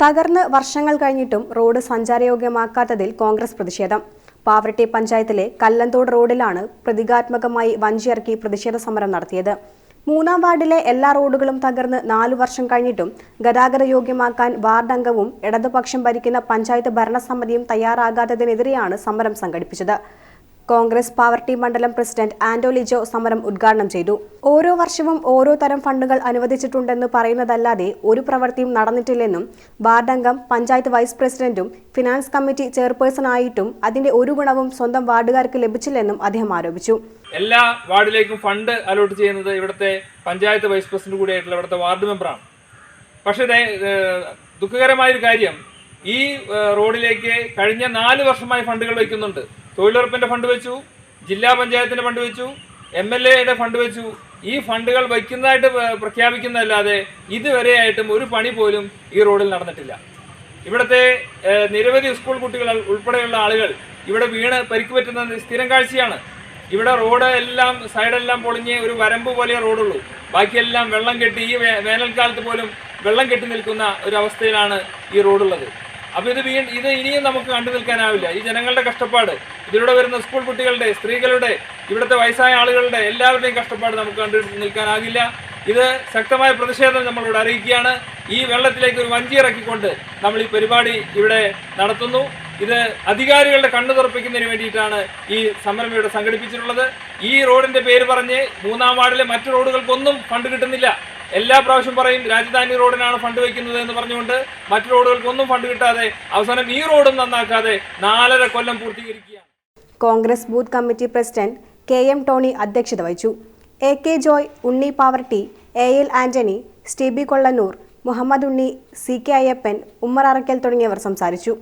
തകർന്ന് വർഷങ്ങൾ കഴിഞ്ഞിട്ടും റോഡ് സഞ്ചാരയോഗ്യമാക്കാത്തതിൽ കോൺഗ്രസ് പ്രതിഷേധം. പാവറട്ടി പഞ്ചായത്തിലെ കല്ലന്തോട് റോഡിലാണ് പ്രതീകാത്മകമായി വഞ്ചിയിറക്കി പ്രതിഷേധ സമരം നടത്തിയത്. മൂന്നാം വാർഡിലെ എല്ലാ റോഡുകളും തകർന്ന് നാലു വർഷം കഴിഞ്ഞിട്ടും ഗതാഗത യോഗ്യമാക്കാൻ വാർഡ് അംഗവും ഇടതുപക്ഷം ഭരിക്കുന്ന പഞ്ചായത്ത് ഭരണസമിതിയും തയ്യാറാകാത്തതിനെതിരെയാണ് സമരം സംഘടിപ്പിച്ചത്. കോൺഗ്രസ് പാവർട്ടി മണ്ഡലം പ്രസിഡന്റ് ആന്റോ ലിജോ സമരം ഉദ്ഘാടനം ചെയ്തു. ഓരോ വർഷവും ഓരോ തരം ഫണ്ടുകൾ അനുവദിച്ചിട്ടുണ്ടെന്ന് പറയുന്നതല്ലാതെ ഒരു പ്രവൃത്തിയും നടന്നിട്ടില്ലെന്നും വാർഡംഗം പഞ്ചായത്ത് വൈസ് പ്രസിഡന്റും ഫിനാൻസ് കമ്മിറ്റി ചെയർപേഴ്സണായിട്ടും അതിന്റെ ഒരു ഗുണവും സ്വന്തം വാർഡുകാർക്ക് ലഭിച്ചില്ലെന്നും അദ്ദേഹം ആരോപിച്ചു. എല്ലാ വാർഡിലേക്കും ഫണ്ട് അലോട്ട് ചെയ്യുന്നത് ഇവിടുത്തെ പഞ്ചായത്ത് വൈസ് പ്രസിഡന്റ് കൂടിയായിട്ടുള്ള ഇവിടുത്തെ വാർഡ് മെമ്പറാണ്. പക്ഷേ ദുഃഖകരമായൊരു കാര്യം ഈ റോഡിലേക്ക് കഴിഞ്ഞ നാല് വർഷമായി ഫണ്ടുകൾ വയ്ക്കുന്നുണ്ട്. തൊഴിലുറപ്പിന്റെ ഫണ്ട് വെച്ചു ജില്ലാ പഞ്ചായത്തിന്റെ ഫണ്ട് വെച്ചു എം എൽ എയുടെ ഫണ്ട് വെച്ചു. ഈ ഫണ്ടുകൾ വയ്ക്കുന്നതായിട്ട് പ്ര- പ്രഖ്യാപിക്കുന്നതല്ലാതെ ഇതുവരെയായിട്ടും ഒരു പണി പോലും ഈ റോഡിൽ നടന്നിട്ടില്ല. ഇവിടുത്തെ നിരവധി സ്കൂൾ കുട്ടികൾ ഉൾപ്പെടെയുള്ള ആളുകൾ ഇവിടെ വീണ് പരിക്ക് പറ്റുന്ന സ്ഥിരം കാഴ്ചയാണ്. ഇവിടെ റോഡ് എല്ലാം സൈഡെല്ലാം പൊളിഞ്ഞ് ഒരു വരമ്പ് പോലെ റോഡുള്ളൂ. ബാക്കിയെല്ലാം വെള്ളം കെട്ടി ഈ വേനൽക്കാലത്ത് പോലും വെള്ളം കെട്ടി നിൽക്കുന്ന ഒരു അവസ്ഥയിലാണ് ഈ റോഡുള്ളത്. അപ്പോൾ ഇത് ഇത് ഇനിയും നമുക്ക് കണ്ടു നിൽക്കാനാവില്ല. ഈ ജനങ്ങളുടെ കഷ്ടപ്പാട് ഇതിലൂടെ വരുന്ന സ്കൂൾ കുട്ടികളുടെ സ്ത്രീകളുടെ ഇവിടുത്തെ വയസ്സായ ആളുകളുടെ എല്ലാവരുടെയും കഷ്ടപ്പാട് നമുക്ക് കണ്ടു നിൽക്കാനാകില്ല. ഇത് ശക്തമായ പ്രതിഷേധം നമ്മളിവിടെ അറിയിക്കുകയാണ്. ഈ വെള്ളത്തിലേക്ക് ഒരു വഞ്ചി ഇറക്കിക്കൊണ്ട് നമ്മൾ ഈ പരിപാടി ഇവിടെ നടത്തുന്നു. ഇത് അധികാരികളുടെ കണ്ണു തുറപ്പിക്കുന്നതിന് വേണ്ടിയിട്ടാണ് ഈ സമരം ഇവിടെ സംഘടിപ്പിച്ചിട്ടുള്ളത്. ഈ റോഡിന്റെ പേര് പറഞ്ഞ് മൂന്നാം വാർഡിലെ മറ്റു റോഡുകൾക്കൊന്നും ഫണ്ട് കിട്ടുന്നില്ല. എല്ലാ പ്രാവശ്യം പറയും രാജധാനി റോഡിനാണ് ഫണ്ട് വയ്ക്കുന്നത് എന്ന് പറഞ്ഞുകൊണ്ട് മറ്റു റോഡുകൾക്കൊന്നും ഫണ്ട് കിട്ടാതെ അവസാനം ഈ റോഡും നന്നാക്കാതെ നാലര കൊല്ലം പൂർത്തീകരിക്കുകയാണ്. Congress booth committee president K M Tony അധ്യക്ഷത വഹിച്ചു. A K Joy Unni Pavaratty A L Antony Steby Kollannur Muhammad Unni C K Ayyappan Ummer Arakkal തുടങ്ങിയവർ സംസാരിച്ചു.